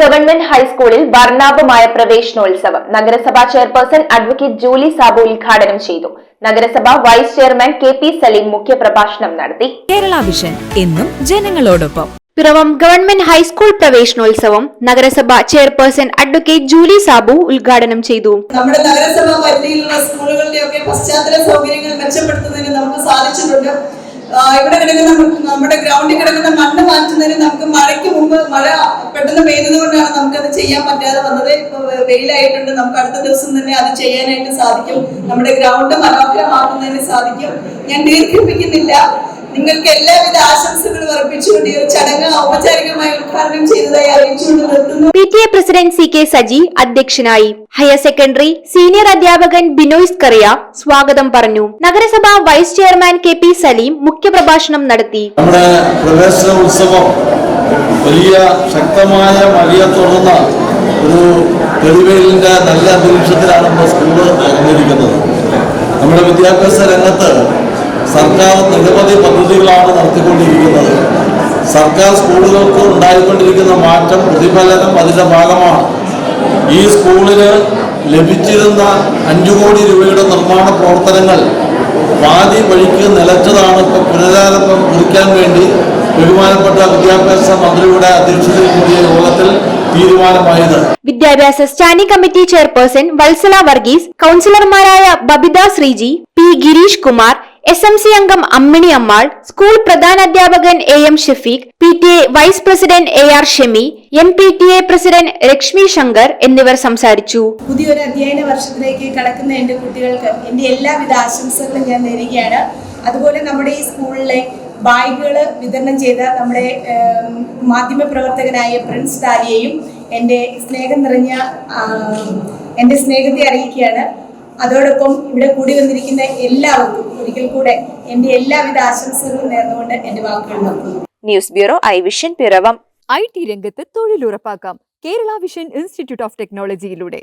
Government ഹൈസ്കൂളിൽ വർണാഭമായ പ്രവേശനോത്സവം നഗരസഭാ ചെയർപേഴ്സൺ അഡ്വക്കേറ്റ് ജൂലി സാബു ഉദ്ഘാടനം ചെയ്തു. നഗരസഭ vice chairman K P Saleem മുഖ്യപ്രഭാഷണം നടത്തി. കേരള വിഷൻ എന്നും ജനങ്ങളോടൊപ്പം. പിറവം ഗവൺമെന്റ് ഹൈസ്കൂൾ പ്രവേശനോത്സവം നഗരസഭ ചെയർപേഴ്സൺ അഡ്വക്കേറ്റ് ജൂലി സാബു ഉദ്ഘാടനം ചെയ്തു. നമ്മുടെ നഗരസഭ പരിധിയിലുള്ള സ്കൂളുകളുടെയൊക്കെ പശ്ചാത്തല സൗകര്യങ്ങൾ മെച്ചപ്പെടുത്തുന്നതിന് നമുക്ക് സാധിച്ചിട്ടുണ്ട്. ഇവിടെ കിടക്കുന്ന നമ്മുടെ ഗ്രൗണ്ടിൽ കിടക്കുന്ന മണ്ണ് മാറ്റുന്നതിന് നമുക്ക് മഴയ്ക്ക് മുമ്പ് മഴ പെട്ടെന്ന് പെയ്തത് കൊണ്ടാണ് നമുക്കത് ചെയ്യാൻ പറ്റാതെ വന്നത്. ഇപ്പൊ വെയിലായിട്ടുണ്ട്. നമുക്ക് അടുത്ത ദിവസം തന്നെ അത് ചെയ്യാനായിട്ട് സാധിക്കും. നമ്മുടെ ഗ്രൗണ്ട് മനോഹരമാക്കുന്നതിന് സാധിക്കും. ഞാൻ ദീർഘിപ്പിക്കുന്നില്ല. നിങ്ങൾക്ക് എല്ലാവിധ ആശംസകളും അർപ്പിച്ചുകൊണ്ട് ഈ ഒരു ചടങ്ങ് ഔപചാരികമായി ഉദ്ഘാടനം ചെയ്തതായി അറിയിച്ചുകൊണ്ട് നിർത്തുന്നു. P T A president C K Saji അധ്യക്ഷനായി ഹയർ സെക്കൻഡറി സീനിയർ അധ്യാപകൻ ബിനോയ് കറിയ സ്വാഗതം പറഞ്ഞു. നഗരസഭ vice chairman K P Saleem മുഖ്യപ്രഭാഷണം നടത്തി. നമ്മുടെ പ്രവേശന ഉത്സവം വലിയ ശക്തമായ മഴയെ തുടർന്ന ഒരു തെളിവേലിന്റെ നല്ല അന്തരീക്ഷത്തിലാണ് നമ്മുടെ സ്കൂൾ അകന്നിരിക്കുന്നത് നമ്മുടെ വിദ്യാഭ്യാസ രംഗത്ത് സർക്കാർ നിരവധി പദ്ധതികളാണ് നടത്തിക്കൊണ്ടിരിക്കുന്നത്. സർക്കാർ സ്കൂളുകൾക്ക് ഉണ്ടായിക്കൊണ്ടിരിക്കുന്ന മാറ്റം പ്രതിഫലനം അതിന്റെ ഭാഗമാണ്. ഈ സ്കൂളിന് ലഭിച്ചിരുന്ന അഞ്ചു കോടി രൂപയുടെ നിർമ്മാണ പ്രവർത്തനങ്ങൾ പാതി വഴിക്ക് നിലച്ചതാണ് ഇപ്പോൾ പുനരാരംഭം കുറിക്കാൻ വേണ്ടി ബഹുമാനപ്പെട്ട വിദ്യാഭ്യാസ മന്ത്രിയുടെ അധ്യക്ഷതയിൽ കൂടിയ യോഗത്തിൽ തീരുമാനമായത്. വിദ്യാഭ്യാസ standing committee chairperson Valsala Varghese കൗൺസിലർമാരായ Babitha Sreeji P Gireesh Kumar S M C അംഗം Ammini Ammal school പ്രധാനാധ്യാപകൻ A M Shafeeq P T A vice president A R Shemi M P T A president Lakshmi Shankar എന്നിവർ സംസാരിച്ചു. പുതിയൊരു അധ്യയന വർഷത്തിലേക്ക് കടക്കുന്ന എന്റെ കുട്ടികൾക്ക് എന്റെ എല്ലാവിധ ആശംസകളും ഞാൻ നേരുകയാണ്. അതുപോലെ നമ്മുടെ ഈ സ്കൂളിലെ ബാഗുകൾ വിതരണം ചെയ്ത നമ്മുടെ മാധ്യമ മാധ്യമപ്രവർത്തകനായ പ്രിൻസ് ഡാലിയെയും എന്റെ സ്നേഹം നിറഞ്ഞ എന്റെ സ്നേഹത്തെ അറിയിക്കുകയാണ്. അതോടൊപ്പം ഇവിടെ കൂടി വന്നിരിക്കുന്ന എല്ലാവർക്കും ഒരിക്കൽ കൂടെ എന്റെ എല്ലാവിധ ആശംസകളും നേർന്നുകൊണ്ട് എന്റെ വാക്കുകൾ നിർത്തുന്നു. News bureau I vision Piravam. I T രംഗത്ത് തൊഴിലുറപ്പാക്കാം. Kerala vision institute of ടെക്നോളജിയിലൂടെ.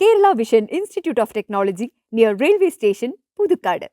Kerala vision institute of technology near railway station Puthukkad